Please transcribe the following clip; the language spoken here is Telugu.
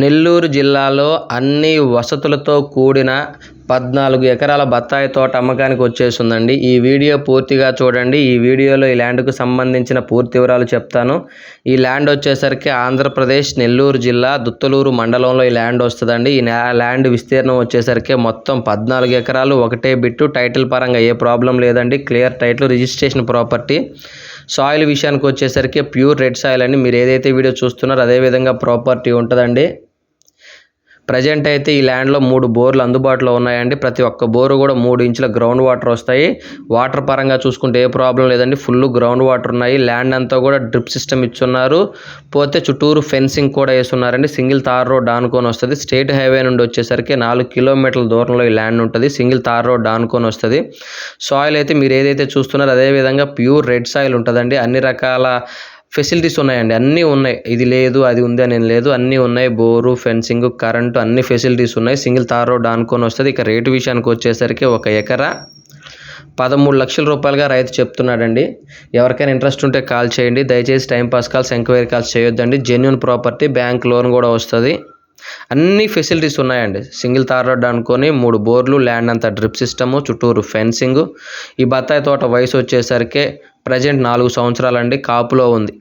నెల్లూరు జిల్లాలో అన్ని వసతులతో కూడిన పద్నాలుగు ఎకరాల బత్తాయి తోట అమ్మకానికి వచ్చేసిందండి ఈ వీడియో పూర్తిగా చూడండి. ఈ వీడియోలో ఈ ల్యాండ్కు సంబంధించిన పూర్తి వివరాలు చెప్తాను. ఈ ల్యాండ్ వచ్చేసరికి ఆంధ్రప్రదేశ్ నెల్లూరు జిల్లా దుత్తలూరు మండలంలో ఈ ల్యాండ్ వస్తుందండి. ఈ ల్యాండ్ విస్తీర్ణం వచ్చేసరికి మొత్తం పద్నాలుగు ఎకరాలు ఒకటే బిట్టు. టైటిల్ పరంగా ఏ ప్రాబ్లం లేదండి. Clear title registration property. Soil విషయానికి వచ్చేసరికి ప్యూర్ రెడ్ సాయిల్ అని మీరు ఏదైతే వీడియో చూస్తున్నారో అదే విధంగా ప్రాపర్టీ ఉంటుందండి. ప్రజెంట్ అయితే ఈ ల్యాండ్లో మూడు బోర్లు అందుబాటులో ఉన్నాయండి. ప్రతి ఒక్క బోరు కూడా మూడు ఇంచుల గ్రౌండ్ వాటర్ వస్తాయి. వాటర్ పరంగా చూసుకుంటే ఏ ప్రాబ్లం లేదండి. ఫుల్ గ్రౌండ్ వాటర్ ఉన్నాయి. ల్యాండ్ అంతా కూడా డ్రిప్ సిస్టమ్ ఇచ్చున్నారు. పోతే చుట్టూరు ఫెన్సింగ్ కూడా వేస్తున్నారండి. సింగిల్ తార్ రోడ్ ఆనుకొని వస్తుంది. స్టేట్ హైవే నుండి వచ్చేసరికి నాలుగు కిలోమీటర్ల దూరంలో ఈ ల్యాండ్ ఉంటుంది. సింగిల్ తార్ రోడ్ ఆనుకొని వస్తుంది. సాయిల్ అయితే మీరు ఏదైతే చూస్తున్నారో అదే విధంగా ప్యూర్ రెడ్ సాయిల్ ఉంటుందండి. అన్ని రకాల ఫెసిలిటీస్ ఉన్నాయండి. అన్నీ ఉన్నాయి. ఇది లేదు అది ఉంది అని లేదు. అన్నీ ఉన్నాయి. బోరు ఫెన్సింగ్ కరెంటు అన్ని ఫెసిలిటీస్ ఉన్నాయి. సింగిల్ తార్ రోడ్ ఆనుకొని వస్తుంది. ఇక రేటు విషయానికి వచ్చేసరికి ఒక ఎకరా పదమూడు లక్షల రూపాయలుగా రైతు చెప్తున్నాడండి. ఎవరికైనా ఇంట్రెస్ట్ ఉంటే కాల్ చేయండి. దయచేసి టైంపాస్ కాల్స్ ఎంక్వైరీ కాల్స్ చేయొద్దండి. జెన్యున్ ప్రాపర్టీ బ్యాంక్ లోన్ కూడా వస్తుంది. అన్ని ఫెసిలిటీస్ ఉన్నాయండి. సింగిల్ తార్ రోడ్ అనుకొని మూడు బోర్లు ల్యాండ్ అంతా డ్రిప్ సిస్టము చుట్టూరు ఫెన్సింగ్. ఈ బత్తాయి తోట వయసు వచ్చేసరికి ప్రజెంట్ నాలుగు సంవత్సరాలండి. కాపులో ఉంది.